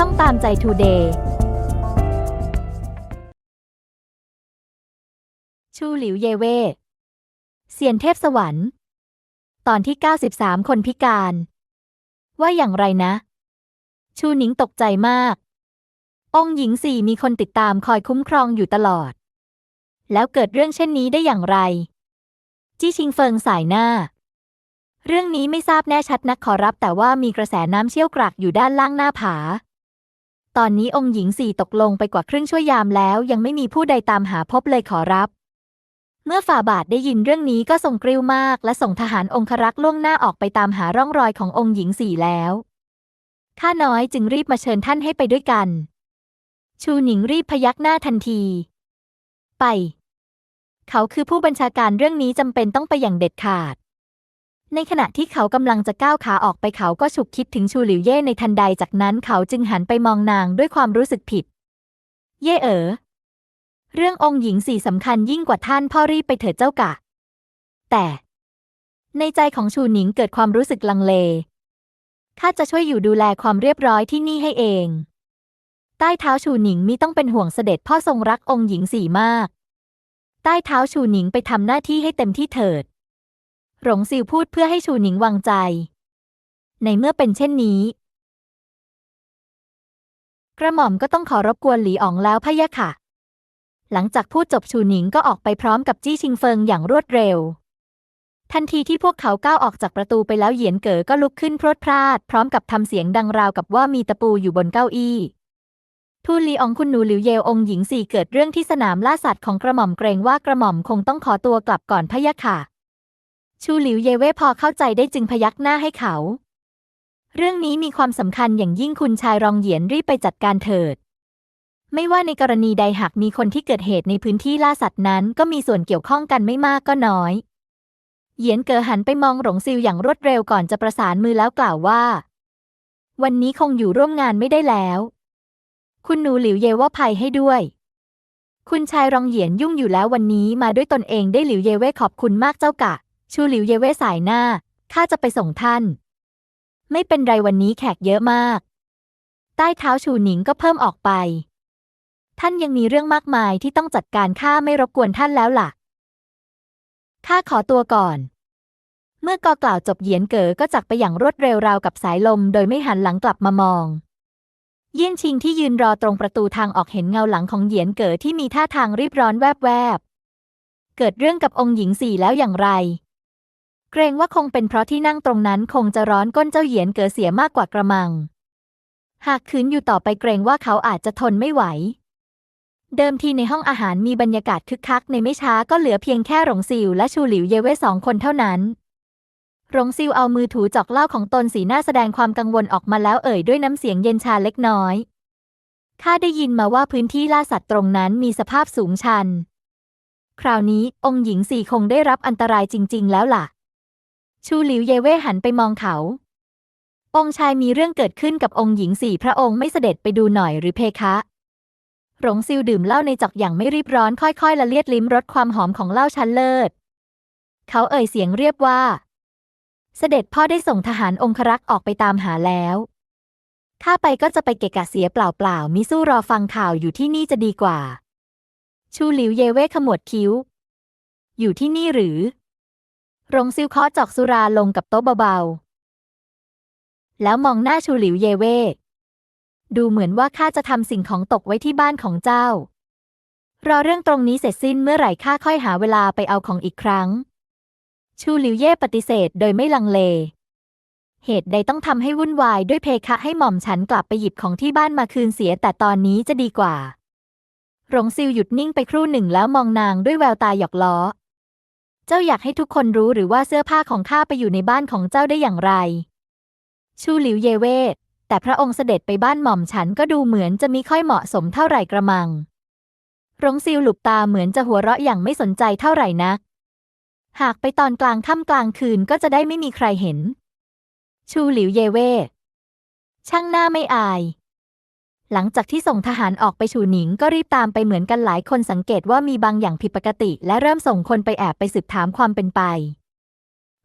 ช่องตามใจทูเดย์ชูหลิวเยเว่เซียนเทพสวรรค์ ตอนที่ 93 คนพิการ ว่าอย่างไรนะ ชูหนิงตกใจมาก องหญิงสี่มีคนติดตามคอยคุ้มครองอยู่ตลอด แล้วเกิดเรื่องเช่นนี้ได้อย่างไร จี้ชิงเฟิงสายหน้า เรื่องนี้ไม่ทราบแน่ชัดนักขอรับแต่ว่ามีกระแสน้ำเชี่ยวกรากอยู่ด้านล่างหน้าผา ตอนนี้องค์หญิงสี่ตกลงไปกว่าครึ่งชั่วยามแล้ว ยังไม่มีผู้ใดตามหาพบเลยขอรับ เมื่อฝ่าบาทได้ยินเรื่องนี้ก็ทรงกริ้วมาก และส่งทหารองครักษ์ล่วงหน้าออกไปตามหาร่องรอยขององค์หญิงสี่แล้วข้าน้อยจึงรีบมาเชิญท่านให้ไปด้วยกัน ชูหนิงรีบพยักหน้าทันที ไป เขาคือผู้บัญชาการเรื่องนี้จำเป็นต้องไปอย่างเด็ดขาด ในขณะที่เขากำลังจะก้าวขาออกไปเขาก็ฉุกคิดถึงชูหลิวเย่ในทันใดจากนั้นเขาจึงหันไปมองนางด้วยความรู้สึกผิด เย่เอ๋อเรื่ององค์หญิงสี่สำคัญยิ่งกว่าท่านพ่อรีบไปเถิดเจ้ากะ แต่ ในใจของชูหนิงเกิดความรู้สึกลังเลข้าจะช่วยอยู่ดูแลความเรียบร้อยที่นี่ให้เอง ใต้เท้าชูหนิงมิต้องเป็นห่วงเสด็จพ่อทรงรักองค์หญิงสี่มาก ใต้เท้าชูหนิงไปทำหน้าที่ให้เต็มที่เถิด หลงซิวพูดเพื่อให้ชูหนิงวางใจ ในเมื่อเป็นเช่นนี้ กระหม่อมก็ต้องขอรบกวนหลีอ๋องแล้วพะยะค่ะ หลังจากพูดจบชูหนิงก็ออกไปพร้อมกับจี้ชิงเฟิงอย่างรวดเร็ว ทันทีที่พวกเขาก้าวออกจากประตูไปแล้วเหยียนเก๋อก็ลุกขึ้นพรวดพราด พร้อมกับทำเสียงดังราวกับว่ามีตะปูอยู่บนเก้าอี้ทูลลีอองคุณหนูหลิวเยลองหญิงสี่เกิดเรื่องที่สนามล่าสัตว์ของกระหม่อมเกรงว่ากระหม่อมคงต้องขอตัวกลับก่อนพะยะค่ะ ชูหลิวเยเว่พอเข้าใจได้จึงพยักหน้าให้เขา เรื่องนี้มีความสำคัญอย่างยิ่งคุณชายรองเหยียนรีบไปจัดการเถิด ไม่ว่าในกรณีใดหากมีคนที่เกิดเหตุในพื้นที่ล่าสัตว์นั้น ก็มีส่วนเกี่ยวข้องกันไม่มากก็น้อย เหยียนเก๋อหันไปมองหลงซิวอย่างรวดเร็วก่อนจะประสานมือแล้วกล่าวว่า วันนี้คงอยู่ร่วมงานไม่ได้แล้ว คุณหนูหลิวเยว่าภัยให้ด้วยคุณชายรองเหยียนยุ่งอยู่แล้ววันนี้มาด้วยตนเองได้หลิวเยเว่ขอบคุณมากเจ้ากะ ชูหลิวเยเว่สายหน้า ข้าจะไปส่งท่าน ไม่เป็นไรวันนี้แขกเยอะมาก ใต้เท้าชูหนิงก็เพิ่มออกไป ท่านยังมีเรื่องมากมายที่ต้องจัดการข้าไม่รบกวนท่านแล้วล่ะ ข้าขอตัวก่อน เมื่อกอกล่าวจบเหยียนเก๋อก็จักไปอย่างรวดเร็วราวกับสายลม โดยไม่หันหลังกลับมามอง เยี่ยนชิงที่ยืนรอตรงประตูทางออกเห็นเงาหลังของเหยียนเก๋อที่มีท่าทางรีบร้อนแวบแวบๆเกิดเรื่องกับองค์หญิงสี่แล้วอย่างไร เกรงว่าคงเป็นเพราะที่นั่งตรงนั้นคงจะร้อนก้นเจ้าเหยียนเก๋อเสียมากกว่ากระมัง หากคืนอยู่ต่อไปเกรงว่าเขาอาจจะทนไม่ไหว เดิมทีในห้องอาหารมีบรรยากาศคึกคักในไม่ช้าก็เหลือเพียงแค่หลงซิวและชูหลิวเยเว่สองคนเท่านั้นหลงซิวเอามือถูจอกเหล้าของตนสีหน้าแสดงความกังวลออกมาแล้วเอ่ยด้วยน้ำเสียงเย็นชาเล็กน้อยข้าได้ยินมาว่าพื้นที่ล่าสัตว์ตรงนั้นมีสภาพสูงชัน คราวนี้องค์หญิงสี่คงได้รับอันตรายจริง ๆ แล้วล่ะ ชูหลิวเยเว่หันไปมองเขา องค์ชายมีเรื่องเกิดขึ้นกับองค์หญิงสี่พระองค์ไม่เสด็จไปดูหน่อยหรือเพคะ หลงซิวดื่มเหล้าในจอกอย่างไม่รีบร้อนค่อยๆ ละเลียดลิ้มรสความหอมของเหล้าชั้นเลิศ เขาเอ่ยเสียงเรียบว่า เสด็จพ่อได้ส่งทหารองครักษ์ออกไปตามหาแล้วข้าไปก็จะไปเกะกะเสียเปล่าๆมิสู้รอฟังข่าวอยู่ที่นี่จะดีกว่า ชูหลิวเยเว่ขมวดคิ้ว อยู่ที่นี่หรือ รงซิวเคาะจอกสุราลงกับโต๊ะเบาๆ แล้วมองหน้าชูหลิวเยเว่ดูเหมือนว่าข้าจะทำสิ่งของตกไว้ที่บ้านของเจ้า รอเรื่องตรงนี้เสร็จสิ้นเมื่อไหร่ข้าค่อยหาเวลาไปเอาของอีกครั้ง ชูหลิวเย่ปฏิเสธโดยไม่ลังเล เหตุใดต้องทำให้วุ่นวายด้วยเพคะให้หม่อมฉันกลับไปหยิบของที่บ้านมาคืนเสียแต่ตอนนี้จะดีกว่า หลงซิวหยุดนิ่งไปครู่หนึ่งแล้วมองนางด้วยแววตาหยอกล้อ เจ้าอยากให้ทุกคนรู้หรือว่าเสื้อผ้าของข้าไปอยู่ในบ้านของเจ้าได้อย่างไร ชูหลิวเยเว่แต่พระองค์เสด็จไปบ้านหม่อมฉันก็ดูเหมือนจะมีค่อยเหมาะสมเท่าไหร่กระมัง รงซิวหลุบตาเหมือนจะหัวเราะอย่างไม่สนใจเท่าไหร่นัก หากไปตอนกลางค่ำกลางคืนก็จะได้ไม่มีใครเห็น ชูหลิวเยเวช่างหน้าไม่อาย หลังจากที่ส่งทหารออกไปชูหนิงก็รีบตามไปเหมือนกันหลายคนสังเกตว่ามีบางอย่างผิดปกติ และเริ่มส่งคนไปแอบไปสืบถามความเป็นไป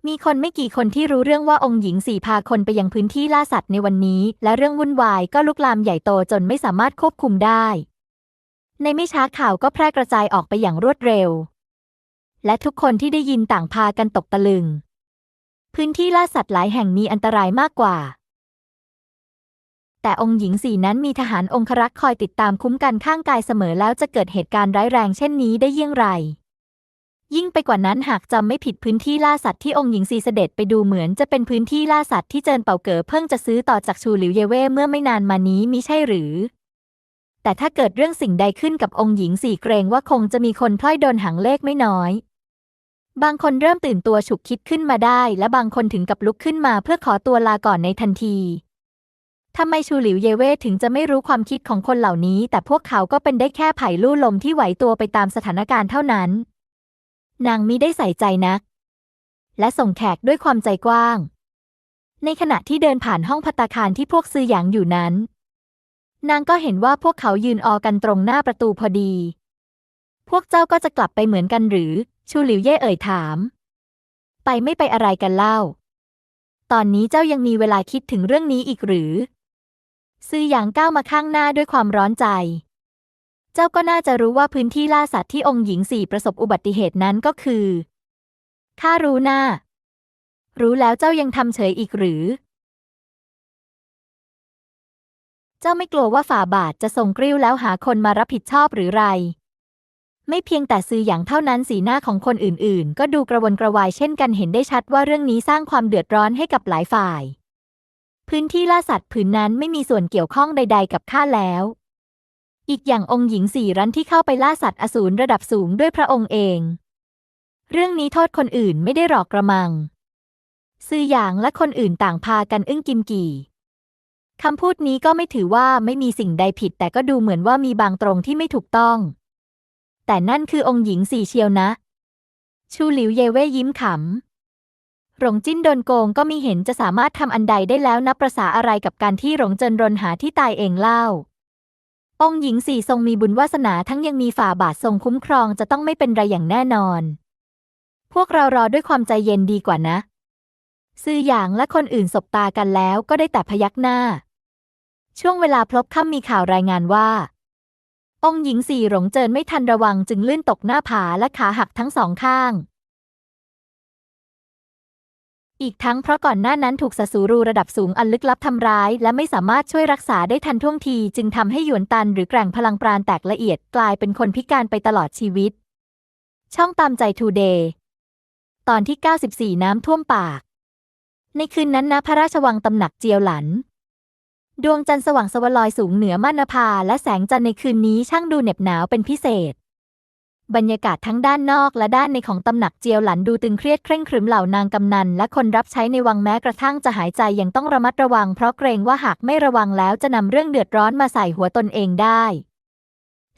มีคนไม่กี่คนที่รู้เรื่องว่าองค์หญิงสี่พาคนไปยังพื้นที่ล่าสัตว์ในวันนี้ และเรื่องวุ่นวายก็ลุกลามใหญ่โตจนไม่สามารถควบคุมได้ ในไม่ช้าข่าวก็แพร่กระจายออกไปอย่างรวดเร็ว และทุกคนที่ได้ยินต่างพากันตกตะลึง พื้นที่ล่าสัตว์หลายแห่งมีอันตรายมากกว่า แต่องค์หญิงสี่นั้นมีทหารองครักษ์คอยติดตามคุ้มกันข้างกายเสมอแล้วจะเกิดเหตุการณ์ร้ายแรงเช่นนี้ได้เยี่ยงไร ยิ่งไปกว่านั้นหากจำไม่ผิดพื้นที่ล่าสัตว์ที่องค์หญิงซีเสด็จไปดูเหมือนจะเป็นพื้นที่ล่าสัตว์ที่เจินเป่าเก๋อเพิ่งจะซื้อต่อจากชูหลิวเยเว่เมื่อไม่นานมานี้มิใช่หรือ แต่ถ้าเกิดเรื่องสิ่งใดขึ้นกับองค์หญิงสี่เกรงว่าคงจะมีคนพล่อยโดนหางเลขไม่น้อยบางคนเริ่มตื่นตัวฉุกคิดขึ้นมาได้ และบางคนถึงกับลุกขึ้นมาเพื่อขอตัวลาก่อนในทันที ทำไมชูหลิวเยเว่ถึงจะไม่รู้ความคิดของคนเหล่านี้ แต่พวกเขาก็เป็นได้แค่ไผ่ลู่ลมที่ไหวตัวไปตามสถานการณ์เท่านั้น นางมิได้ใส่ใจนัก และส่งแขกด้วยความใจกว้าง ในขณะที่เดินผ่านห้องพัตตาคารที่พวกซื้อหยางอยู่นั้น นางก็เห็นว่าพวกเขายืนออกันตรงหน้าประตูพอดี พวกเจ้าก็จะกลับไปเหมือนกันหรือ ชูหลิวเย่เอ่ยถาม ไปไม่ไปอะไรกันเล่า ตอนนี้เจ้ายังมีเวลาคิดถึงเรื่องนี้อีกหรือ ซื่อหยางก้าวมาข้างหน้าด้วยความร้อนใจ เจ้าก็น่าจะรู้ว่าพื้นที่ล่าสัตว์ที่องค์หญิงสี่ประสบอุบัติเหตุนั้นก็คือข้ารู้หนะ่ารู้แล้วเจ้ายังทำเฉยอีกหรือ เจ้าไม่กลัวว่าฝ่าบาทจะส่งกริ้วแล้วหาคนมารับผิดชอบหรือไร ไม่เพียงแต่ซื้ออย่างเท่านั้นสีหน้าของคนอื่นๆ ก็ดูกระวนกระวายเช่นกันเห็นได้ชัดว่าเรื่องนี้สร้างความเดือดร้อนให้กับหลายฝ่าย พื้นที่ล่าสัตว์ผืนนั้นไม่มีส่วนเกี่ยวข้องใด ๆ กับข้าแล้ว อีกอย่างองค์หญิงสี่รันที่เข้าไปล่าสัตว์อสูรระดับสูงด้วยพระองค์เอง เรื่องนี้โทษคนอื่นไม่ได้หรอกกระมัง ซื่อหยางและคนอื่นต่างพากันอึ้งกิมกี่คำพูดนี้ก็ไม่ถือว่าไม่มีสิ่งใดผิด แต่ก็ดูเหมือนว่ามีบางตรงที่ไม่ถูกต้อง แต่นั่นคือองค์หญิงสี่เชียวนะ ชูหลิวเยเว่ยิ้มขำ หลงจิ้นโดนโกงก็มีเห็นจะสามารถทำอันใดได้แล้วนับประษาอะไรกับการที่หลงเจินรนหาที่ตายเองเล่า องค์หญิงสี่ทรงมีบุญวาสนาทั้งยังมีฝ่าบาททรงคุ้มครองจะต้องไม่เป็นไรอย่างแน่นอน พวกเรารอด้วยความใจเย็นดีกว่านะ ซื่อหยางและคนอื่นสบตากันแล้วก็ได้แต่พยักหน้า ช่วงเวลาพลบค่ำมีข่าวรายงานว่า องค์หญิงสี่หลงเจินไม่ทันระวังจึงลื่นตกหน้าผาและขาหักทั้งสองข้าง อีกทั้งเพราะก่อนหน้านั้นถูกสสูรูระดับสูงอันลึกลับทำร้าย และไม่สามารถช่วยรักษาได้ทันท่วงที จึงทำให้หยวนตันหรือแกร่งพลังปราณแตกละเอียดกลายเป็นคนพิการไปตลอดชีวิต ช่องตามใจทูเดย์ตอนที่ 94 น้ำท่วมปาก ในคืนนั้นณพระราชวังตำหนักเจียวหลัน ดวงจันทร์สว่างสวลอยสูงเหนือม่านภาและแสงจันทร์ในคืนนี้ช่างดูเหน็บหนาวเป็นพิเศษ บรรยากาศทั้งด้านนอกและด้านในของตำหนักเจียวหลันดูตึงเครียดเคร่งครึมเหล่านางกำนันและคนรับใช้ในวังแม้กระทั่งจะหายใจยังต้องระมัดระวัง เพราะเกรงว่าหากไม่ระวังแล้วจะนำเรื่องเดือดร้อนมาใส่หัวตนเองได้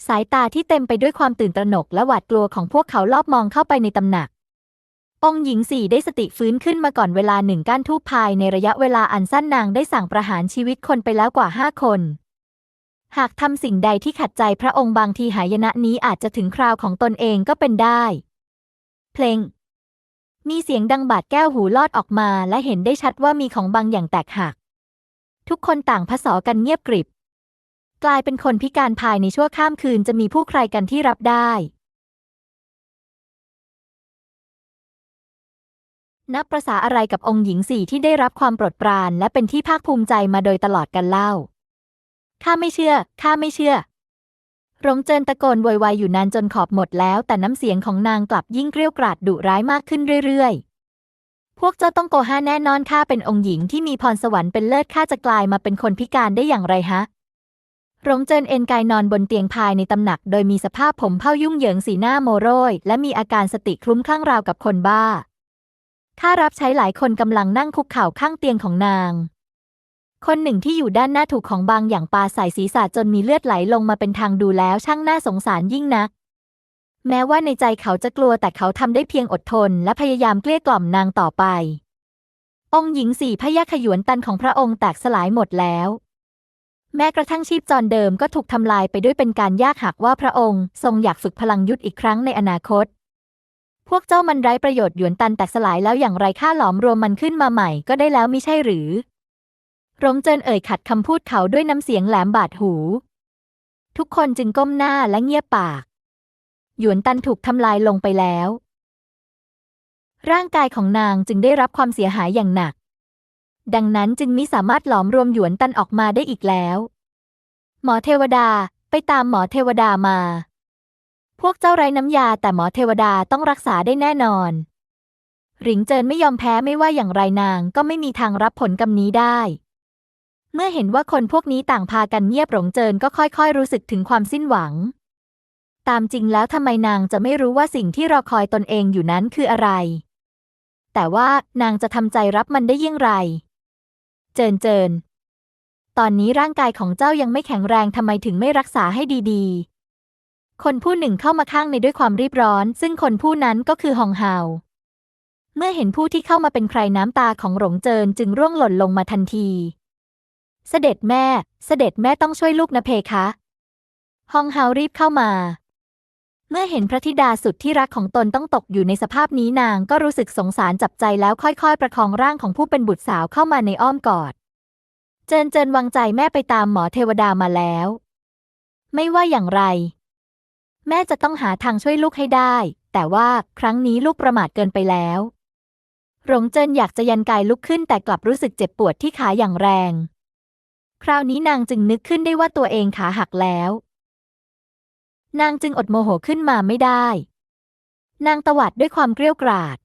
สายตาที่เต็มไปด้วยความตื่นตระหนกและหวาดกลัวของพวกเขาลอบมองเข้าไปในตำหนัก องหญิงสี่ได้สติฟื้นขึ้นมาก่อนเวลาหนึ่งก้านทูปภายในระยะเวลาอันสั้นนางได้สั่งประหารชีวิตคนไปแล้วกว่าห้าคน หากทำสิ่งใดที่ขัดใจพระองค์บางทีหายนะนี้อาจจะถึงคราวของตนเองก็เป็นได้ เพลง มีเสียงดังบาดแก้วหูลอดออกมาและเห็นได้ชัดว่ามีของบางอย่างแตกหัก ทุกคนต่างผสอกันเงียบกริบ กลายเป็นคนพิการภายในชั่วข้ามคืนจะมีผู้ใครกันที่รับได้นับประษาอะไรกับองค์หญิงสี่ที่ได้รับความโปรดปรานและเป็นที่ภาคภูมิใจมาโดยตลอดกันเล่า ข้าไม่เชื่อ ข้าไม่เชื่อรงเจินตะโกนโวยวายอยู่นานจนขอบหมดแล้ว แต่น้ำเสียงของนางกลับยิ่งเกรี้ยวกราดดุร้ายมากขึ้นเรื่อยๆ พวกเจ้าต้องโกหาแน่นอนข้าเป็นองค์หญิงที่มีพรสวรรค์เป็นเลิศข้าจะกลายมาเป็นคนพิการได้อย่างไรฮะรงเจินเอนกายนอนบนเตียงภายในตำหนัก โดยมีสภาพผมเผ้ายุ่งเหยิงสีหน้าโมโรย และมีอาการสติคลุ้มคลั่งราวกับคนบ้าข้ารับใช้หลายคนกำลังนั่งคุกเข่าข้างเตียงของนาง คนหนึ่งที่อยู่ด้านหน้าถูกของบางอย่างปาใส่ศีรษะจนมีเลือดไหลลงมาเป็นทางดูแล้วช่างน่าสงสารยิ่งนัก แม้ว่าในใจเขาจะกลัวแต่เขาทำได้เพียงอดทน และพยายามเกลี้ยกล่อมนางต่อไป องค์หญิงสี่พยาขยวนตันของพระองค์แตกสลายหมดแล้ว แม้กระทั่งชีพจรเดิมก็ถูกทำลายไปด้วยเป็นการยากหากว่าพระองค์ ทรงอยากฝึกพลังยุทธอีกครั้งในอนาคตพวกเจ้ามันไร้ประโยชน์หยวนตันแตกสลายแล้วอย่างไรข้าหลอมรวมมันขึ้นมาใหม่ก็ได้แล้วมิใช่หรือ หลงเจินเอ่ยขัดคำพูดเขาด้วยน้ำเสียงแหลมบาดหู ทุกคนจึงก้มหน้าและเงียบปาก หยวนตันถูกทำลายลงไปแล้ว ร่างกายของนางจึงได้รับความเสียหายอย่างหนัก ดังนั้นจึงมิสามารถหลอมรวมหยวนตันออกมาได้อีกแล้ว หมอเทวดาไปตามหมอเทวดามา พวกเจ้าไร้น้ำยาแต่หมอเทวดาต้องรักษาได้แน่นอนหริงเจินไม่ยอมแพ้ไม่ว่าอย่างไรนางก็ไม่มีทางรับผลกรรมนี้ได้ เมื่อเห็นว่าคนพวกนี้ต่างพากันเงียบหลงเจินก็ค่อยๆ รู้สึกถึงความสิ้นหวัง ตามจริงแล้วทำไมนางจะไม่รู้ว่าสิ่งที่รอคอยตนเองอยู่นั้นคืออะไร แต่ว่านางจะทำใจรับมันได้ยิ่งไร เจินเจิน ตอนนี้ร่างกายของเจ้ายังไม่แข็งแรงทำไมถึงไม่รักษาให้ดีๆ คนผู้หนึ่งเข้ามาข้างในด้วยความรีบร้อน ซึ่งคนผู้นั้นก็คือฮองเฮาเมื่อเห็นผู้ที่เข้ามาเป็นใครน้ำตาของหลงเจินจึงร่วงหล่นลงมาทันที เสด็จแม่ เสด็จแม่ต้องช่วยลูกนะเพคะฮองเฮารีบเข้ามา เมื่อเห็นพระธิดาสุดที่รักของตนต้องตกอยู่ในสภาพนี้นางก็รู้สึกสงสารจับใจแล้วค่อยๆ ประคองร่างของผู้เป็นบุตรสาวเข้ามาในอ้อมกอด เจินเจินวางใจแม่ไปตามหมอเทวดามาแล้ว ไม่ว่าอย่างไร แม่จะต้องหาทางช่วยลูกให้ได้ แต่ว่าครั้งนี้ลูกประมาทเกินไปแล้วหลงเจินอยากจะยันกายลุกขึ้นแต่กลับรู้สึกเจ็บปวดที่ขาอย่างแรง คราวนี้นางจึงนึกขึ้นได้ว่าตัวเองขาหักแล้ว นางจึงอดโมโหขึ้นมาไม่ได้ นางตวาดด้วยความเกรี้ยวกราด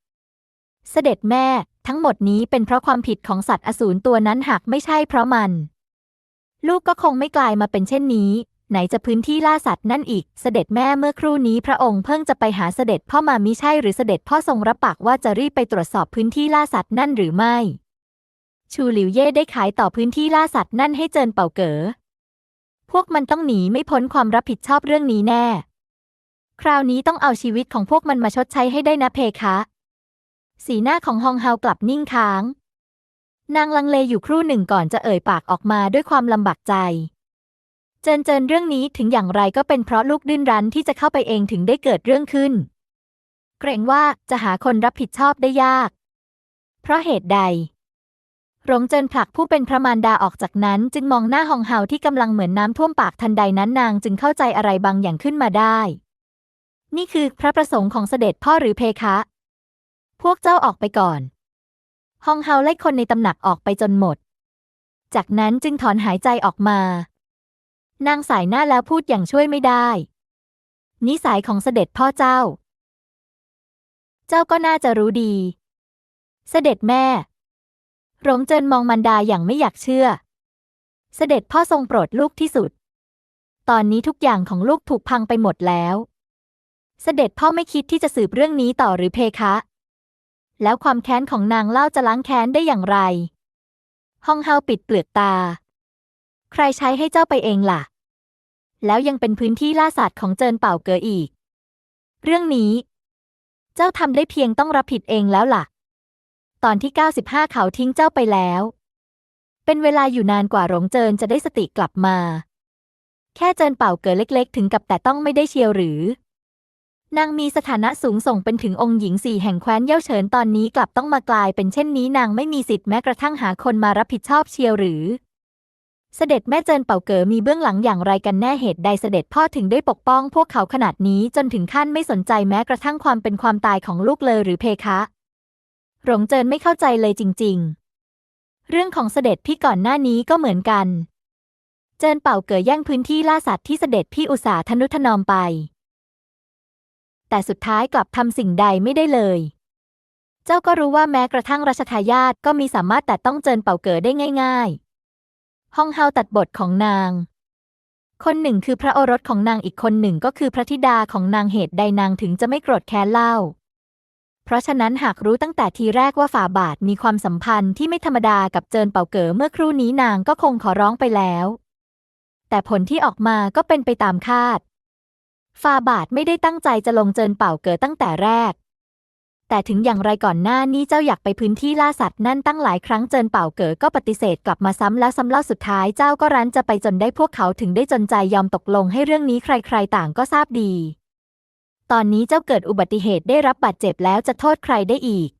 เสด็จแม่ทั้งหมดนี้เป็นเพราะความผิดของสัตว์อสูรตัวนั้นหากไม่ใช่เพราะมัน ลูกก็คงไม่กลายมาเป็นเช่นนี้ ไหนจะพื้นที่ล่าสัตว์นั่นอีก เสด็จแม่เมื่อครู่นี้พระองค์เพิ่งจะไปหาเสด็จพ่อมามิใช่หรือเสด็จพ่อทรงรับปากว่าจะรีบไปตรวจสอบพื้นที่ล่าสัตว์นั่นหรือไม่ ชูหลิวเย่ได้ขายต่อพื้นที่ล่าสัตว์นั่นให้เจินเป่าเก๋อ พวกมันต้องหนีไม่พ้นความรับผิดชอบเรื่องนี้แน่ คราวนี้ต้องเอาชีวิตของพวกมันมาชดใช้ให้ได้นะเพคะ สีหน้าของฮองเฮากลับนิ่งค้าง นางลังเลอยู่ครู่หนึ่งก่อนจะเอ่ยปากออกมาด้วยความลำบากใจ เจินเจินเรื่องนี้ถึงอย่างไรก็เป็นเพราะลูกดื้นรั้นที่จะเข้าไปเองถึงได้เกิดเรื่องขึ้น เกรงว่าจะหาคนรับผิดชอบได้ยาก เพราะเหตุใด หลงเจินผลักผู้เป็นพระมารดาออกจากนั้น จึงมองหน้าฮองเฮาที่กำลังเหมือนน้ำท่วมปากทันใดนั้นนางจึงเข้าใจอะไรบางอย่างขึ้นมาได้ นี่คือพระประสงค์ของเสด็จพ่อหรือเพคะ พวกเจ้าออกไปก่อนฮองเฮาไล่คนในตำหนักออกไปจนหมด จากนั้นจึงถอนหายใจออกมา นางสายหน้าแล้วพูดอย่างช่วยไม่ได้ นิสัยของเสด็จพ่อเจ้า เจ้าก็น่าจะรู้ดี เสด็จแม่ หลงเจินมองมันดาอย่างไม่อยากเชื่อ เสด็จพ่อทรงโปรดลูกที่สุด ตอนนี้ทุกอย่างของลูกถูกพังไปหมดแล้ว เสด็จพ่อไม่คิดที่จะสืบเรื่องนี้ต่อหรือเพคะ แล้วความแค้นของนางเล่าจะล้างแค้นได้อย่างไรฮองเฮาปิดเปลือกตา ใครใช้ให้เจ้าไปเองล่ะ แล้วยังเป็นพื้นที่ล่าสัตว์ของเจินเป่าเก๋ออีก เรื่องนี้ เจ้าทำได้เพียงต้องรับผิดเองแล้วล่ะ ตอนที่ 95 เขาทิ้งเจ้าไปแล้ว เป็นเวลาอยู่นานกว่าหลงเจินจะได้สติกลับมา แค่เจินเป่าเก๋อเล็กๆ ถึงกับแต่ต้องไม่ได้เชียวหรือ นางมีสถานะสูงส่งเป็นถึงองค์หญิงสี่แห่งแคว้นเย่าเฉินตอนนี้กลับต้องมากลายเป็นเช่นนี้นางไม่มีสิทธิ์แม้กระทั่งหาคนมารับผิดชอบเชียวหรือ เสด็จแม่เจินเป่าเก๋อมีเบื้องหลังอย่างไรกันแน่เหตุใดเสด็จพ่อถึงได้ปกป้อง พวกเขาขนาดนี้จนถึงขั้นไม่สนใจแม้กระทั่งความเป็นความตายของลูกเลยหรือเพคะ หลงเจินไม่เข้าใจเลยจริง ๆ เรื่องของเสด็จพี่ก่อนหน้านี้ก็เหมือนกัน เจินเป่าเก๋แย่งพื้นที่ล่าสัตว์ที่เสด็จพี่อุตสาห์ทนุถนอมไป แต่สุดท้ายกลับทำสิ่งใดไม่ได้เลย เจ้าก็รู้ว่าแม้กระทั่งรัชทายาทก็มีสามารถแต่ต้องเจินเป่าเก๋ได้ง่าย ๆ ห้องเฮาตัดบทของนาง คนหนึ่งคือพระโอรสของนางอีกคนหนึ่งก็คือพระธิดาของนางเหตุใดนางถึงจะไม่โกรธแค้นเล่า เพราะฉะนั้นหากรู้ตั้งแต่ทีแรกว่าฝ่าบาทมีความสัมพันธ์ที่ไม่ธรรมดากับเจินเป่าเก๋อเมื่อครู่นี้นางก็คงขอร้องไปแล้ว แต่ผลที่ออกมาก็เป็นไปตามคาด ฟาบาทไม่ได้ตั้งใจจะลงเจินเป่าเก๋อตั้งแต่แรก แต่ถึงอย่างไรก่อนหน้านี้เจ้าอยากไปพื้นที่ล่าสัตว์นั่นตั้งหลายครั้งเจินเป่าเก๋อก็ปฏิเสธกลับมาซ้ำแล้วซ้ำเล่าสุดท้ายเจ้าก็รั้นจะไปจนได้พวกเขาถึงได้จนใจยอมตกลงให้เรื่องนี้ใครๆต่างก็ทราบดี ตอนนี้เจ้าเกิดอุบัติเหตุได้รับบาดเจ็บแล้วจะโทษใครได้อีก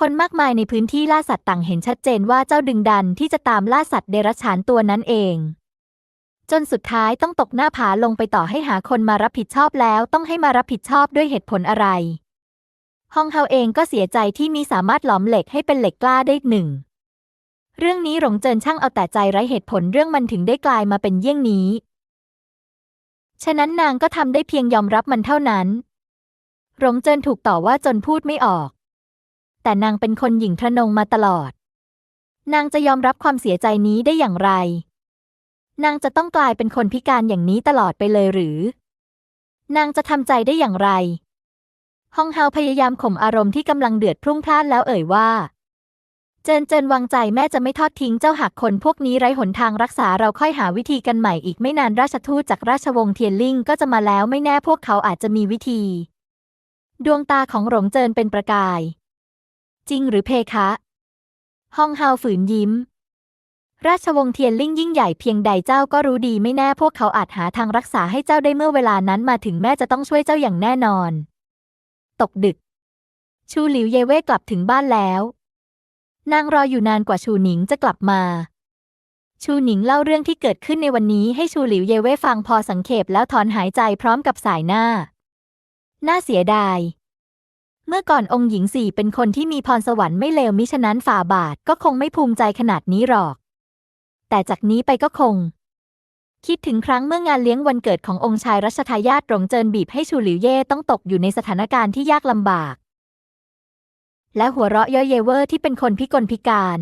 คนมากมายในพื้นที่ล่าสัตว์ต่างเห็นชัดเจนว่าเจ้าดึงดันที่จะตามล่าสัตว์เดรัจฉานตัวนั้นเอง จนสุดท้ายต้องตกหน้าผาลงไปต่อให้หาคนมารับผิดชอบแล้วต้องให้มารับผิดชอบด้วยเหตุผลอะไร ฮองเฮาเองก็เสียใจที่มีสามารถหลอมเหล็กให้เป็นเหล็กกล้าได้หนึ่งเรื่องนี้หลงเจินช่างเอาแต่ใจไร้เหตุผลเรื่องมันถึงได้กลายมาเป็นเยี่ยงนี้ ฉะนั้นนางก็ทำได้เพียงยอมรับมันเท่านั้น หลงเจินถูกต่อว่าจนพูดไม่ออก แต่นางเป็นคนหญิงทะนงมาตลอด นางจะยอมรับความเสียใจนี้ได้อย่างไร นางจะต้องกลายเป็นคนพิการอย่างนี้ตลอดไปเลยหรือ นางจะทำใจได้อย่างไร ฮองเฮาพยายามข่มอารมณ์ที่กำลังเดือดพรุ่งพล่านแล้วเอ่ยว่า เจินเจินวางใจแม่จะไม่ทอดทิ้งเจ้าหากคนพวกนี้ไร้หนทางรักษาเราค่อยหาวิธีกันใหม่อีกไม่นานราชทูตจากราชวงศ์เทียนลิงก็จะมาแล้วไม่แน่พวกเขาอาจจะมีวิธี ดวงตาของหลงเจินเป็นประกาย จริงหรือเพคะฮองเฮาฝืนยิ้ม ราชวงศ์เทียนลิ่งยิ่งใหญ่เพียงใดเจ้าก็รู้ดีไม่แน่พวกเขาอาจหาทางรักษาให้เจ้าได้เมื่อเวลานั้นมาถึงแม่จะต้องช่วยเจ้าอย่างแน่นอน ตกดึก ชูหลิวเยเว่กลับถึงบ้านแล้ว นางรออยู่นานกว่าชูหนิงจะกลับมา ชูหนิงเล่าเรื่องที่เกิดขึ้นในวันนี้ให้ชูหลิวเยเว่ฟังพอสังเขปแล้วถอนหายใจพร้อมกับสายหน้า น่าเสียดาย เมื่อก่อนองค์หญิงสี่เป็นคนที่มีพรสวรรค์ไม่เลวมิฉะนั้นฝ่าบาทก็คงไม่ภูมิใจขนาดนี้หรอก แต่จากนี้ไปก็คง คิดถึงครั้งเมื่องานเลี้ยงวันเกิดขององค์ชายรัชทายาทหลงเจินบีบให้ชูหลิวเย่ต้องตกอยู่ในสถานการณ์ที่ยากลำบาก และหัวเราะเย่อเยเวอร์ที่เป็นคนพิกลพิการ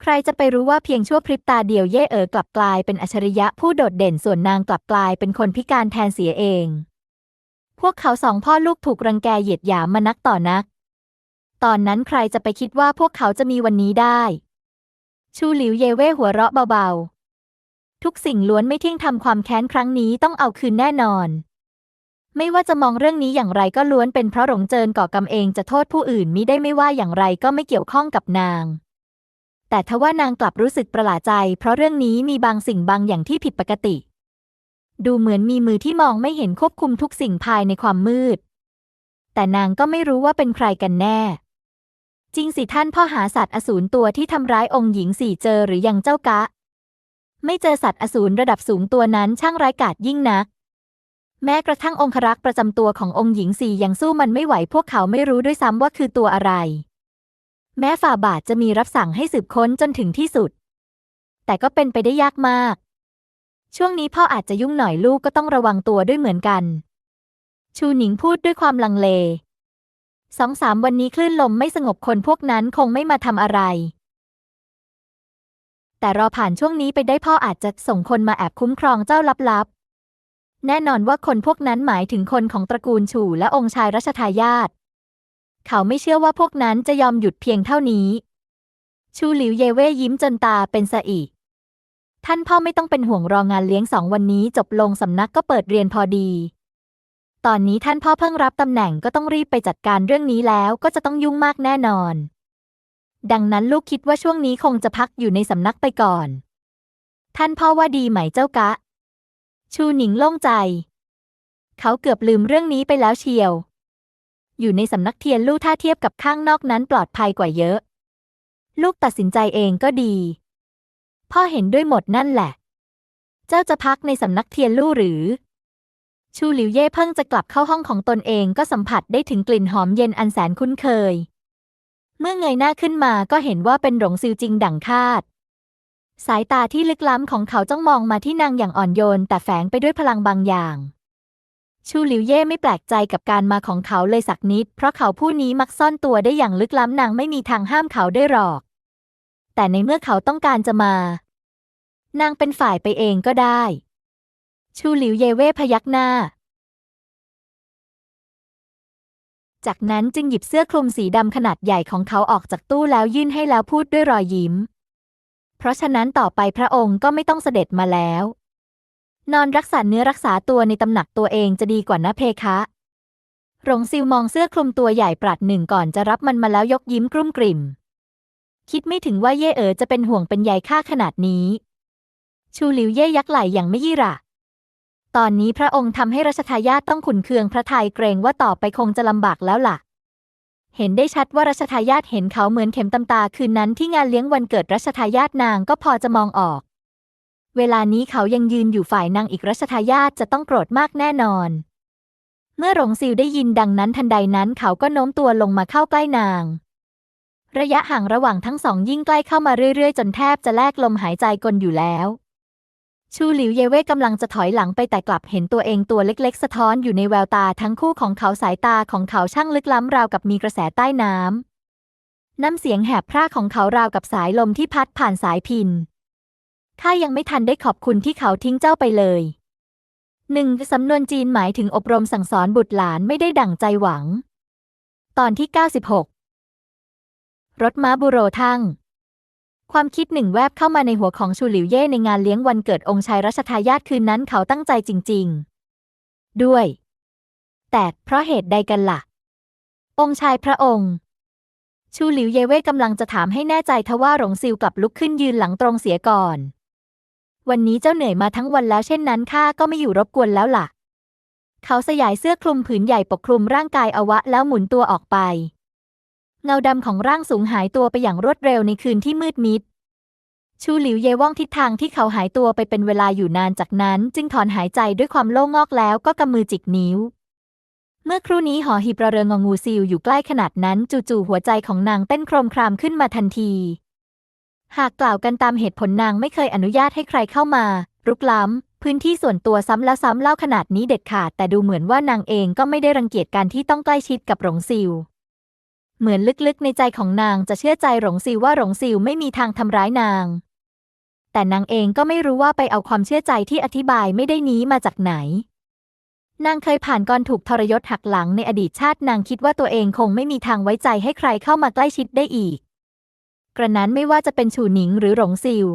ใครจะไปรู้ว่าเพียงชั่วพริบตาเดียวเย่เอ๋อกลับกลายเป็นอัจฉริยะผู้โดดเด่นส่วนนางกลับกลายเป็นคนพิการแทนเสียเอง พวกเขาสองพ่อลูกถูกรังแกเหยียดหยามมานักต่อนัก ตอนนั้นใครจะไปคิดว่าพวกเขาจะมีวันนี้ได้ ชูหลิวเยเว่หัวเราะเบาๆ ทุกสิ่งล้วนไม่เที่ยงทำความแค้นครั้งนี้ต้องเอาคืนแน่นอน ไม่ว่าจะมองเรื่องนี้อย่างไรก็ล้วนเป็นเพราะหลงเจินก่อกรรมเองจะโทษผู้อื่นมิได้ไม่ว่าอย่างไรก็ไม่เกี่ยวข้องกับนาง แต่ทว่านางกลับรู้สึกประหลาดใจ เพราะเรื่องนี้มีบางสิ่งบางอย่างที่ผิดปกติ ดูเหมือนมีมือที่มองไม่เห็นควบคุมทุกสิ่งภายในความมืด แต่นางก็ไม่รู้ว่าเป็นใครกันแน่ จริงสิท่านพ่อหาสัตว์อสูรตัวที่ทำร้ายองค์หญิงสี่เจอหรือยังเจ้ากะ ไม่เจอสัตว์อสูรระดับสูงตัวนั้นช่างร้ายกาจยิ่งนัก แม้กระทั่งองครักษ์ประจำตัวขององค์หญิงสี่ยังสู้มันไม่ไหวพวกเขาไม่รู้ด้วยซ้ำว่าคือตัวอะไร แม้ฝ่าบาทจะมีรับสั่งให้สืบค้นจนถึงที่สุด แต่ก็เป็นไปได้ยากมาก ช่วงนี้พ่ออาจจะยุ่งหน่อยลูกก็ต้องระวังตัวด้วยเหมือนกัน ชูหนิงพูดด้วยความลังเลสองสามวันนี้คลื่นลมไม่สงบคนพวกนั้นคงไม่มาทำอะไร แต่รอผ่านช่วงนี้ไปได้พ่ออาจจะส่งคนมาแอบคุ้มครองเจ้าลับๆ แน่นอนว่าคนพวกนั้นหมายถึงคนของตระกูลฉู่และองค์ชายรัชทายาท เขาไม่เชื่อว่าพวกนั้นจะยอมหยุดเพียงเท่านี้ ชูหลิวเยเว่ยิ้มจนตาเป็นสะอีท่านพ่อไม่ต้องเป็นห่วงรองานเลี้ยงสองวันนี้จบลงสำนักก็เปิดเรียนพอดี ตอนนี้ท่านพ่อเพิ่งรับตำแหน่งก็ต้องรีบไปจัดการเรื่องนี้แล้วก็จะต้องยุ่งมากแน่นอน ดังนั้นลูกคิดว่าช่วงนี้คงจะพักอยู่ในสำนักไปก่อน ท่านพ่อว่าดีไหมเจ้ากะ ชูหนิงโล่งใจ เขาเกือบลืมเรื่องนี้ไปแล้วเชียว อยู่ในสำนักเทียนลู่ถ้าเทียบกับข้างนอกนั้นปลอดภัยกว่าเยอะ ลูกตัดสินใจเองก็ดี พ่อเห็นด้วยหมดนั่นแหละ เจ้าจะพักในสำนักเทียนลู่หรือ ชูหลิวเย่เพิ่งจะกลับเข้าห้องของตนเองก็สัมผัสได้ถึงกลิ่นหอมเย็นอันแสนคุ้นเคย เมื่อเงยหน้าขึ้นมาก็เห็นว่าเป็นหลงซิวจริงดั่งคาด สายตาที่ลึกล้ำของเขาจ้องมองมาที่นางอย่างอ่อนโยน แต่แฝงไปด้วยพลังบางอย่าง ชูหลิวเย่ไม่แปลกใจกับการมาของเขาเลยสักนิด เพราะเขาผู้นี้มักซ่อนตัวได้อย่างลึกล้ำนางไม่มีทางห้ามเขาได้หรอก แต่ในเมื่อเขาต้องการจะมา นางเป็นฝ่ายไปเองก็ได้ ชูหลิวเยเว่พยักหน้า จากนั้นจึงหยิบเสื้อคลุมสีดำขนาดใหญ่ของเขาออกจากตู้แล้วยื่นให้แล้วพูดด้วยรอยยิ้ม ราะฉะนั้นต่อไปพระองค์ก็ไม่ต้องเสด็จมาแล้ว นอนรักษาเนื้อรักษาตัวในตำหนักตัวเองจะดีกว่านะเพคะ หลงซิวมองเสื้อคลุมตัวใหญ่ปรัดหนึ่งก่อนจะรับมันมาแล้วยกยิ้มกรุ่มกริ่ม คิดไม่ถึงว่าเย่เอ๋อจะเป็นห่วงเป็นใยข้าขนาดนี้ ชูหลิวเย่ยักไหล่อย่างไม่ยี่ระตอนนี้พระองค์ทำให้รัชทายาทต้องขุนเคืองพระทัยเกรงว่าต่อไปคงจะลำบากแล้วล่ะ เห็นได้ชัดว่ารัชทายาทเห็นเขาเหมือนเข็มตำตาคืนนั้นที่งานเลี้ยงวันเกิดรัชทายาทนางก็พอจะมองออก เวลานี้เขายังยืนอยู่ฝ่ายนางอีกรัชทายาทจะต้องโกรธมากแน่นอน เมื่อหลงซิวได้ยินดังนั้นทันใดนั้นเขาก็โน้มตัวลงมาเข้าใกล้นาง ระยะห่างระหว่างทั้งสองยิ่งใกล้เข้ามาเรื่อยๆ จนแทบจะแลกลมหายใจกลอยู่แล้ว ชูหลิวเยเว่กำลังจะถอยหลังไปแต่กลับเห็นตัวเองตัวเล็กๆ สะท้อนอยู่ในแววตาทั้งคู่ของเขาสายตาของเขาช่างลึกล้ำราวกับมีกระแสใต้น้ำ น้ำเสียงแหบพร่าของเขาราวกับสายลมที่พัดผ่านสายพินข้ายังไม่ทันได้ขอบคุณที่เขาทิ้งเจ้าไปเลยหนึ่งสำนวนจีนหมายถึงอบรมสั่งสอนบุตรหลานไม่ได้ดั่งใจหวัง ตอนที่ 96 รถม้าบุโรทั่ง ความคิดหนึ่งแวบเข้ามาในหัวของชูหลิวเย่ในงานเลี้ยงวันเกิดองค์ชายรัชทายาทคืนนั้นเขาตั้งใจจริง ๆ ด้วย แต่เพราะเหตุใดกันล่ะ องค์ชายพระองค์ ชูหลิวเย่เว่กำลังจะถามให้แน่ใจทว่าหลงซิวกลับลุกขึ้นยืนหลังตรงเสียก่อน วันนี้เจ้าเหนื่อยมาทั้งวันแล้วเช่นนั้นข้าก็ไม่อยู่รบกวนแล้วล่ะ เขาสยายเสื้อคลุมผืนใหญ่ปกคลุมร่างกายอวะแล้วหมุนตัวออกไป เงาดำของร่างสูงหายตัวไปอย่างรวดเร็วในคืนที่มืดมิด ชูหลิวเยว่องทิศทางที่เขาหายตัวไปเป็นเวลาอยู่นานจากนั้น จึงถอนหายใจด้วยความโล่งงอกแล้วก็กำมือจิกนิ้ว เมื่อครู่นี้หอหีบระเริงงองูซิลอยู่ใกล้ขนาดนั้นจู่ๆหัวใจของนางเต้นโครมครามขึ้นมาทันที หากกล่าวกันตามเหตุผลนางไม่เคยอนุญาตให้ใครเข้ามา รุกล้ำพื้นที่ส่วนตัวซ้ำแล้วซ้ำเล่าขนาดนี้เด็ดขาด แต่ดูเหมือนว่านางเองก็ไม่ได้รังเกียจการที่ต้องใกล้ชิดกับหลงซิล เหมือนลึกๆในใจของนางจะเชื่อใจหลงซิวว่าหลงซิวไม่มีทางทำร้ายนาง แต่นางเองก็ไม่รู้ว่าไปเอาความเชื่อใจที่อธิบายไม่ได้นี้มาจากไหน นางเคยผ่านการถูกทรยศหักหลังในอดีตชาตินางคิดว่าตัวเองคงไม่มีทางไว้ใจให้ใครเข้ามาใกล้ชิดได้อีก กระนั้นไม่ว่าจะเป็นฉูหนิงหรือหลงซิว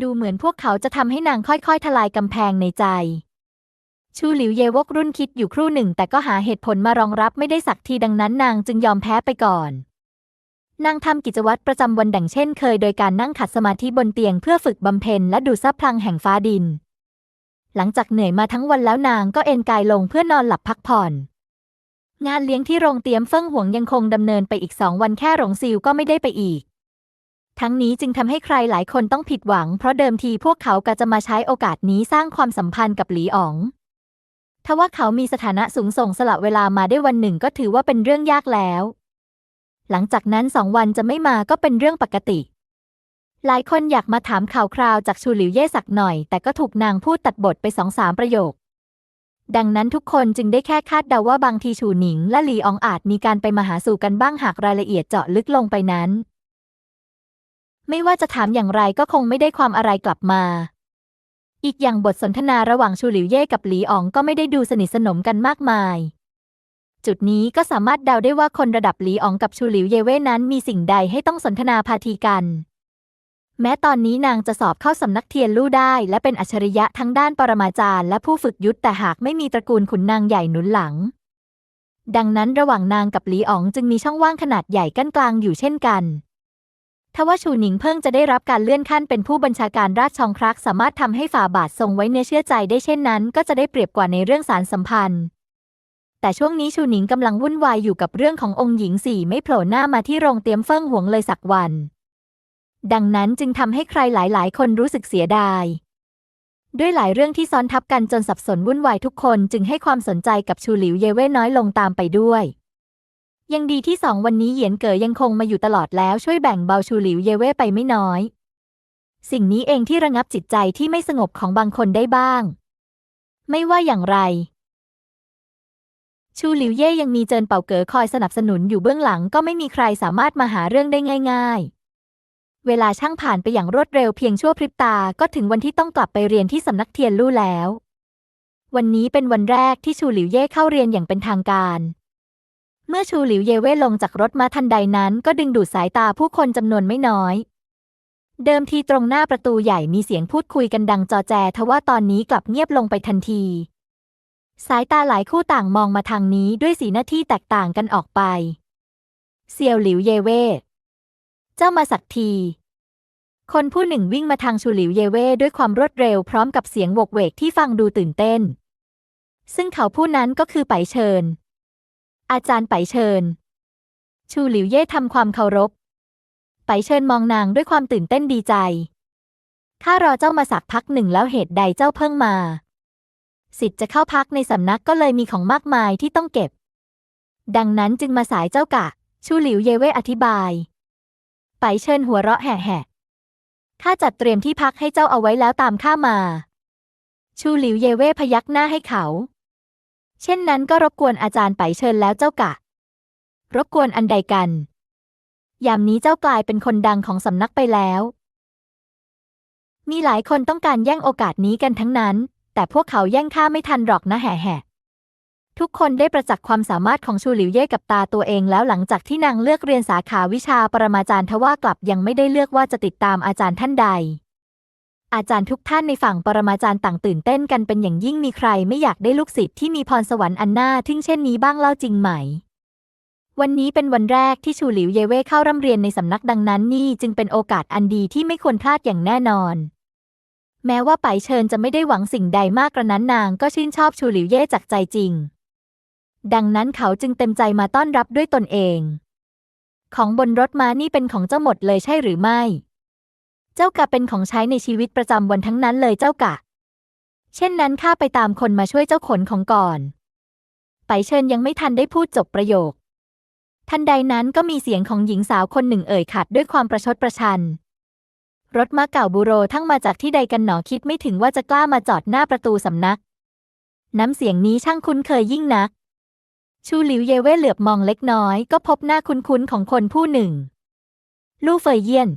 ดูเหมือนพวกเขาจะทำให้นางค่อยๆ ทลายกำแพงในใจ ชูหลิวเยวกรุ่นคิดอยู่ครู่หนึ่ง แต่ก็หาเหตุผลมารองรับไม่ได้สักทีดังนั้นนางจึงยอมแพ้ไปก่อน นางทำกิจวัตรประจำวันดังเช่นเคยโดยการนั่งขัดสมาธิบนเตียงเพื่อฝึกบำเพ็ญและดูซับพลังแห่งฟ้าดิน หลังจากเหนื่อยมาทั้งวันแล้วนางก็เอนกายลงเพื่อนอนหลับพักผ่อน งานเลี้ยงที่โรงเตียมเฟิ่งหวงยังคงดำเนินไปอีกสองวันแค่หลงซิวก็ไม่ได้ไปอีกทั้งนี้จึงทำให้ใครหลายคนต้องผิดหวัง เพราะเดิมทีพวกเขากะจะมาใช้โอกาสนี้สร้างความสัมพันธ์กับหลีอ๋อง ทว่าเขามีสถานะสูงส่งสละเวลามาได้วันหนึ่งก็ถือว่าเป็นเรื่องยากแล้ว หลังจากนั้นสองวันจะไม่มาก็เป็นเรื่องปกติ หลายคนอยากมาถามข่าวคราวจากชูหลิวเย่สักหน่อย แต่ก็ถูกนางพูดตัดบทไปสองสามประโยค ดังนั้นทุกคนจึงได้แค่คาดเดาว่าบางทีชูหนิง และหลีอองอาจมีการไปมาหาสู่กันบ้างหากรายละเอียดเจาะลึกลงไปนั้น ไม่ว่าจะถามอย่างไรก็คงไม่ได้ความอะไรกลับมา อีกอย่างบทสนทนาระหว่างชูหลิวเย่กับหลีอ๋องก็ไม่ได้ดูสนิทสนมกันมากมาย จุดนี้ก็สามารถเดาได้ว่าคนระดับหลีอ๋องกับชูหลิวเย่เว่นั้นมีสิ่งใดให้ต้องสนทนาพาทีกัน แม้ตอนนี้นางจะสอบเข้าสำนักเทียนลู่ได้ และเป็นอัจฉริยะทั้งด้านปรมาจารย์และผู้ฝึกยุทธแต่หากไม่มีตระกูลขุนนางใหญ่หนุนหลัง ดังนั้นระหว่างนางกับหลีอ๋องจึงมีช่องว่างขนาดใหญ่กั้นกลางอยู่เช่นกัน ทว่าชูหนิงเพิ่งจะได้รับการเลื่อนขั้นเป็นผู้บัญชาการราชชองครักสามารถทำให้ฝ่าบาททรงไว้เนื้อเชื่อใจได้เช่นนั้น ก็จะได้เปรียบกว่าในเรื่องสารสัมพันธ์ แต่ช่วงนี้ชูหนิงกำลังวุ่นวายอยู่กับเรื่องขององค์หญิงสี่ไม่โผล่หน้ามาที่โรงเตรียมเฟิ่งหวงเลยสักวัน ดังนั้นจึงทำให้ใครหลาย ๆ คนรู้สึกเสียดาย ด้วยหลายเรื่องที่ซ้อนทับกันจนสับสนวุ่นวายทุกคนจึงให้ความสนใจกับชูหลิวเยเว่น้อยลงตามไปด้วย ยังดีที่สองวันนี้เหยียนเก๋อยังคงมาอยู่ตลอดแล้วช่วยแบ่งเบาชูหลิวเยเว่ไปไม่น้อย สิ่งนี้เองที่ระงับจิตใจที่ไม่สงบของบางคนได้บ้าง ไม่ว่าอย่างไร ชูหลิวเย่ยังมีเจินเป่าเก๋อคอยสนับสนุนอยู่เบื้องหลังก็ไม่มีใครสามารถมาหาเรื่องได้ง่าย ๆ เวลาช่างผ่านไปอย่างรวดเร็วเพียงชั่วพริบตาก็ถึงวันที่ต้องกลับไปเรียนที่สำนักเทียนลู่แล้ว วันนี้เป็นวันแรกที่ชูหลิวเย่เข้าเรียนอย่างเป็นทางการ เมื่อชูหลิวเยเว่ลงจากรถมาทันใดนั้นก็ดึงดูดสายตาผู้คนจำนวนไม่น้อย เดิมทีตรงหน้าประตูใหญ่มีเสียงพูดคุยกันดังจอแจทว่าตอนนี้กลับเงียบลงไปทันที สายตาหลายคู่ต่างมองมาทางนี้ด้วยสีหน้าที่แตกต่างกันออกไป เซียวหลิวเยเว่เจ้ามาสักที คนผู้หนึ่งวิ่งมาทางชูหลิวเยเว่ด้วยความรวดเร็วพร้อมกับเสียงโวกเวกที่ฟังดูตื่นเต้น ซึ่งเขาผู้นั้นก็คือไปเชิญ อาจารย์ไปเชิญ ชูหลิวเย่ทำความเคารพ ไปเชิญมองนางด้วยความตื่นเต้นดีใจ ข้ารอเจ้ามาสักพักหนึ่งแล้วเหตุใดเจ้าเพิ่งมา สิทธิ์จะเข้าพักในสำนักก็เลยมีของมากมายที่ต้องเก็บ ดังนั้นจึงมาสายเจ้ากะ ชูหลิวเยเว่อธิบาย ไปเชิญหัวเราะแห่ๆข้าจัดเตรียมที่พักให้เจ้าเอาไว้แล้วตามข้ามา ชูหลิวเยเว่พยักหน้าให้เขา เช่นนั้นก็รบกวนอาจารย์ไปเชิญแล้วเจ้ากะ รบกวนอันใดกัน ยามนี้เจ้ากลายเป็นคนดังของสำนักไปแล้ว มีหลายคนต้องการแย่งโอกาสนี้กันทั้งนั้น แต่พวกเขาแย่งข้าไม่ทันหรอกนะแห่แห่ทุกคนได้ประจักษ์ความสามารถของชูหลิวเย่กับตาตัวเองแล้วหลังจากที่นางเลือกเรียนสาขาวิชาปรมาจารย์ทว่ากลับยังไม่ได้เลือกว่าจะติดตามอาจารย์ท่านใด อาจารย์ทุกท่านในฝั่งปรมาจารย์ต่างตื่นเต้นกันเป็นอย่างยิ่งมีใครไม่อยากได้ลูกศิษย์ที่มีพรสวรรค์อันน่าทึ่งเช่นนี้บ้างเล่าจริงไหม วันนี้เป็นวันแรกที่ชูหลิวเยเว่เข้าร่ำเรียนในสำนักดังนั้นนี่จึงเป็นโอกาสอันดีที่ไม่ควรพลาดอย่างแน่นอน แม้ว่าไปเชิญจะไม่ได้หวังสิ่งใดมากกระนั้นนางก็ชื่นชอบชูหลิวเย่จากใจจริง ดังนั้นเขาจึงเต็มใจมาต้อนรับด้วยตนเอง ของบนรถม้านี่เป็นของเจ้าหมดเลยใช่หรือไม่ เจ้ากะเป็นของใช้ในชีวิตประจำวันทั้งนั้นเลยเจ้ากะ เช่นนั้นข้าไปตามคนมาช่วยเจ้าขนของก่อน ไปเชิญยังไม่ทันได้พูดจบประโยค ทันใดนั้นก็มีเสียงของหญิงสาวคนหนึ่งเอ่ยขัดด้วยความประชดประชัน รถม้าเก่าบูโรทั้งมาจากที่ใดกันหนอคิดไม่ถึงว่าจะกล้ามาจอดหน้าประตูสำนัก น้ำเสียงนี้ช่างคุ้นเคยยิ่งนัก ชูหลิวเยเว่เหลือบมองเล็กน้อยก็พบหน้าคุ้นๆของคนผู้หนึ่ง ลู่เฟยเยี่ยน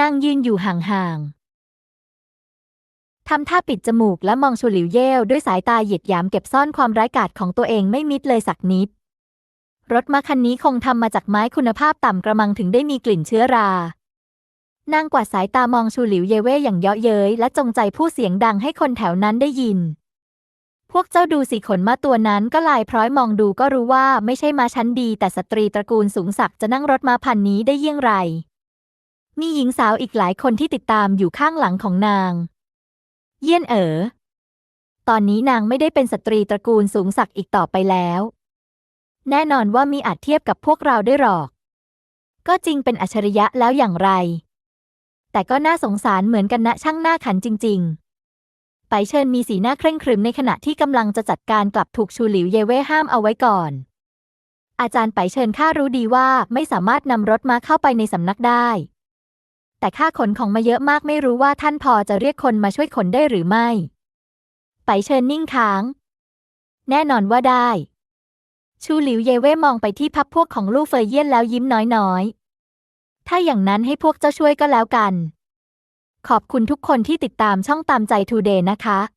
นั่งยืนอยู่ห่างๆ ทำท่าปิดจมูกและมองชูหลิวเย่ด้วยสายตาเหยียดหยามเก็บซ่อนความร้ายกาจของตัวเองไม่มิดเลยสักนิด รถมาคันนี้คงทำมาจากไม้คุณภาพต่ำกระมังถึงได้มีกลิ่นเชื้อรา นางกวาดสายตามองชูหลิวเยเว่อย่างเยาะเย้ยและจงใจพูดเสียงดังให้คนแถวนั้นได้ยิน พวกเจ้าดูสิขนมาตัวนั้นก็ลายพร้อยมองดูก็รู้ว่าไม่ใช่มาชั้นดี แต่สตรีตระกูลสูงศักดิ์จะนั่งรถมาพันนี้ได้เยี่ยงไร มีหญิงสาวอีกหลายคนที่ติดตามอยู่ข้างหลังของนาง เยี่ยนเอ๋อ ตอนนี้นางไม่ได้เป็นสตรีตระกูลสูงศักดิ์อีกต่อไปแล้ว แน่นอนว่ามีอาจเทียบกับพวกเราได้หรอก ก็จริงเป็นอัจฉริยะแล้วอย่างไร แต่ก็น่าสงสารเหมือนกันนะช่างหน้าขันจริง ๆ ไปเชิญมีสีหน้าเคร่งครึมในขณะที่กำลังจะจัดการกลับถูกชูหลิวเยเว่ห้ามเอาไว้ก่อน อาจารย์ไปเชิญข้ารู้ดีว่าไม่สามารถนำรถมาเข้าไปในสำนักได้ แต่ค่าขนของมาเยอะมากไม่รู้ว่าท่านพอจะเรียกคนมาช่วยขนได้หรือไม่ ไปเชิญนิ่งค้าง แน่นอนว่าได้ ชูหลิวเยเว่มองไปที่พับพวกของลู่เฟยเยี่ยนแล้วยิ้มน้อยๆ ถ้าอย่างนั้นให้พวกเจ้าช่วยก็แล้วกัน ขอบคุณทุกคนที่ติดตามช่องตามใจทูเดย์นะคะ